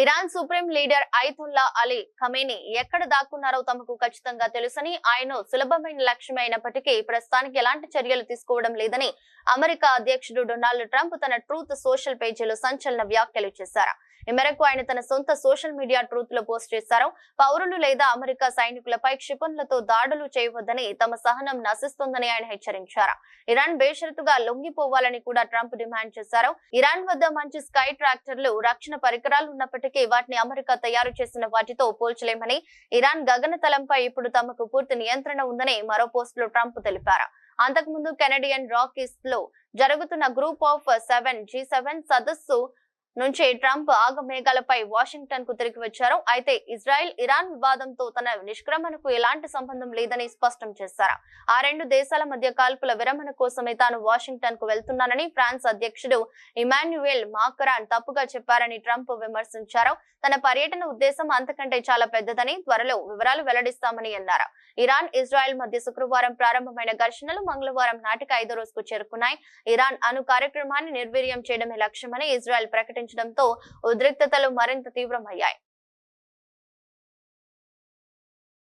Iran supreme leader Ayatollah Ali Khamenei ఎక్కడ దాక్కున్నారో తమకు ఖచ్చితంగా తెలుసని ఆయన సులభమైన లక్ష్యమే అయినప్పటికీ ప్రస్తుతానికి ఎలాంటి చర్యలు తీసుకోవడం లేదని అమెరికా అధ్యక్షుడు డొనాల్డ్ ట్రంప్ తన ట్రూత్ సోషల్ పేజీలో సంచలన వ్యాఖ్యలు చేశారు. ఈ మేరకు ఆయన తన సొంత సోషల్ మీడియా ట్రూత్లో పోస్ట్ చేశారు. పౌరులు లేదా అమెరికా సైనికులపై క్షిపణులతో దాడులు చేయవద్దని తమ సహనం నశిస్తోందని ఆయన హెచ్చరించారు. ఇరాన్ బేషరతుగా లొంగిపోవాలని కూడా ట్రంప్ డిమాండ్ చేశారు. ఇరాన్ వద్ద మంచి స్కై ట్రాక్టర్లు రక్షణ పరికరాలు ఉన్నప్పటికీ వాటిని అమెరికా తయారు చేసిన వాటితో పోల్చలేమని ఇరాన్ గగనతలంపై ఇప్పుడు తమకు పూర్తి నియంత్రణ ఉందని మరో పోస్ట్లో ట్రంప్ తెలిపారు. అంతకుముందు కెనడియన్ రాకీస్లో జరుగుతున్న group of seven G seven సదస్సు నుంచి ట్రంప్ ఆగమేఘాలపై వాషింగ్టన్కు తిరిగి వచ్చారు. అయితే ఇజ్రాయెల్ ఇరాన్ వివాదంతో తన నిష్క్రమణకు ఎలాంటి సంబంధం లేదని స్పష్టం చేశారు. ఆ రెండు దేశాల మధ్య కాల్పుల విరమణ కోసమే తాను వాషింగ్టన్కు వెళ్తున్నానని ఫ్రాన్స్ అధ్యక్షుడు ఇమాన్యుయల్ మాకరాన్ తప్పుగా చెప్పారని ట్రంప్ విమర్శించారు. తన పర్యటన ఉద్దేశం అంతకంటే చాలా పెద్దదని త్వరలో వివరాలు వెల్లడిస్తామని అన్నారు. ఇరాన్ ఇజ్రాయెల్ మధ్య శుక్రవారం ప్రారంభమైన ఘర్షణలు మంగళవారం నాటికి ఐదో రోజుకు చేరుకున్నాయి. ఇరాన్ అను కార్యక్రమాన్ని నిర్వీర్యం చేయడమే లక్ష్యమని ఇజ్రాయెల్ ప్రకటించడంతో ఉద్రిక్తతలు మరింత తీవ్రమయ్యాయి.